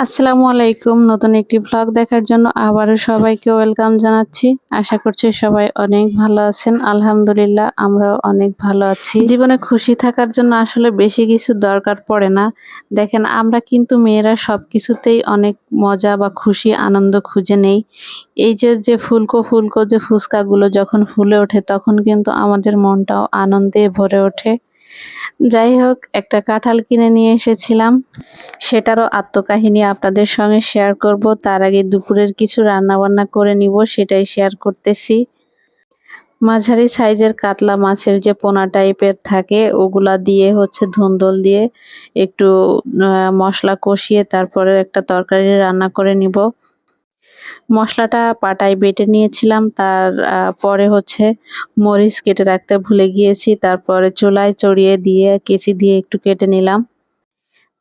আসসালামু আলাইকুম। নতুন একটি ভ্লগ দেখার জন্য আবারও সবাইকে ওয়েলকাম জানাচ্ছি। আশা করছি সবাই অনেক ভালো আছেন। আলহামদুলিল্লাহ, আমরাও অনেক ভালো আছি। জীবনে খুশি থাকার জন্য আসলে বেশি কিছু দরকার পড়ে না। দেখেন, আমরা কিন্তু মেয়েরা সব কিছুতেই অনেক মজা বা খুশি, আনন্দ খুঁজে নেই। এই যে যে ফুলকো ফুলকো যে ফুচকাগুলো যখন ফুলে ওঠে, তখন কিন্তু আমাদের মনটাও আনন্দে ভরে ওঠে। যাই হোক, একটা কাঁঠাল কিনে নিয়ে এসেছিলাম। সেটারও আত্মকাহিনী আপনাদের সঙ্গে শেয়ার করব। তার আগে দুপুরের কিছু রান্নাবান্না করে নিব, সেটাই শেয়ার করতেছি। মাঝারি সাইজের কাতলা মাছের যে পোনা টাইপের থাকে, ওগুলা দিয়ে হচ্ছে ধুন্দল দিয়ে একটু মশলা কষিয়ে তারপরে একটা তরকারি রান্না করে নিব। মশলাটা পাটায় বেটে নিয়েছিলাম। তার পরে হচ্ছে মরিচ কেটে রাখতে ভুলে গিয়েছি। তারপরে চুলায় চড়িয়ে দিয়ে, কেচি দিয়ে একটু কেটে নিলাম।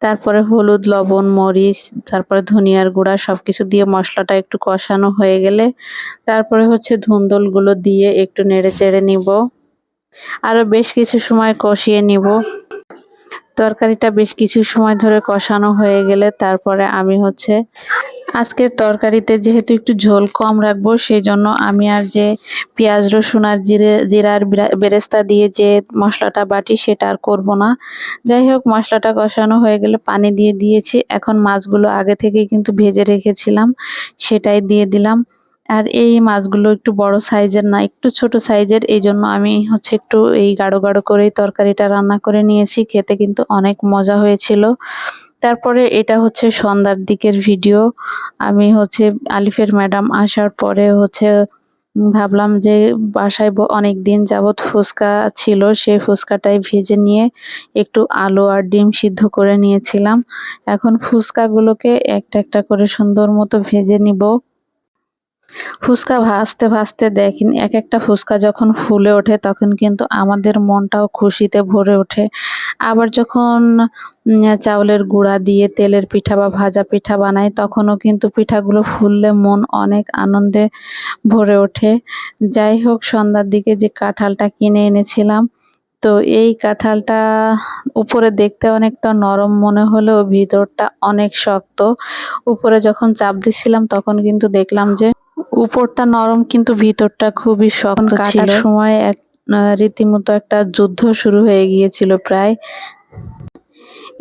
তারপরে হলুদ, লবণ, মরিচ, তারপরে ধনিয়ার গুঁড়া সব কিছু দিয়ে মশলাটা একটু কষানো হয়ে গেলে, তারপরে হচ্ছে ধুন্দলগুলো দিয়ে একটু নেড়ে চেড়ে নিব। আরও বেশ কিছু সময় কষিয়ে নিব। তরকারিটা বেশ কিছু সময় ধরে কষানো হয়ে গেলে, তারপরে আমি হচ্ছে আজকের তরকারিতে যেহেতু একটু ঝোল কম রাখব সেই জন্য আমি আর যে পেঁয়াজ, রসুন আর জিরে, জিরার বেরেস্তা দিয়ে যে মশলাটা বাটি সেটা আর করব না। যাই হোক, মশলাটা কষানো হয়ে গেলে পানি দিয়ে দিয়েছি। এখন মাছগুলো আগে থেকেই কিন্তু ভেজে রেখেছিলাম, সেটাই দিয়ে দিলাম। আর এই মাছগুলো একটু বড় সাইজের না, একটু ছোট সাইজের এই জন্য আমি হচ্ছে একটু এই গাঢ় গাঢ় করেই তরকারিটা রান্না করে নিয়েছি। খেতে কিন্তু অনেক মজা হয়েছিল। তারপরে এটা হচ্ছে সন্ধ্যার দিকের ভিডিও। আমি হচ্ছে আলিফের ম্যাডাম আসার পরে হচ্ছে ভাবলাম যে বাসায় অনেক দিন যাবৎ ফুচকা ছিল সেই ফুচকাটাই ভেজে নিয়ে একটু আলু আর ডিম সিদ্ধ করে নিয়েছিলাম। এখন ফুচকাগুলোকে একটা একটা করে সুন্দর মতো ভেজে নিব। ফুচকা ভাজতে ভাজতে দেখেন, এক একটা ফুচকা যখন ফুলে ওঠে তখন কিন্তু আমাদের মনটাও খুশিতে ভরে ওঠে। আবার যখন চাউলের গুঁড়া দিয়ে তেলের পিঠা বা ভাজা পিঠা বানাই তখনও কিন্তু পিঠাগুলো ফুললে মন অনেক আনন্দে ভরে ওঠে। যাই হোক সন্ধ্যার দিকে যে কাঁঠালটা কিনে এনেছিলাম তো এই কাঁঠালটা উপরে দেখতে অনেকটা নরম মনে হলেও ভিতরটা অনেক শক্ত। উপরে যখন চাপ দিচ্ছিলাম তখন কিন্তু দেখলাম যে উপরটা নরম কিন্তু ভিতরটা খুবই শক্ত ছিল। সময় এক রীতিমতো একটা যুদ্ধ শুরু হয়ে গিয়েছিল প্রায়।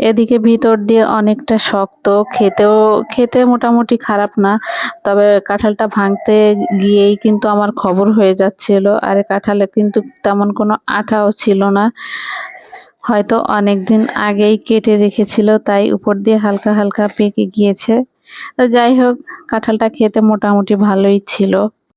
এদিকে ভিতর দিয়ে অনেকটা শক্ত, খেতেও, খেতে মোটামুটি খারাপ না, তবে কাঁঠালটা ভাঙতে গিয়েই কিন্তু আমার খবর হয়ে যাচ্ছিল। আর কাঁঠালে কিন্তু তেমন কোনো আঠাও ছিল না। হয়তো অনেক দিন আগেই কেটে রেখেছিল, তাই উপর দিয়ে হালকা হালকা পেকে গিয়েছে। যাই হোক, কাঁঠালটা খেতে মোটামুটি ভালোই ছিল।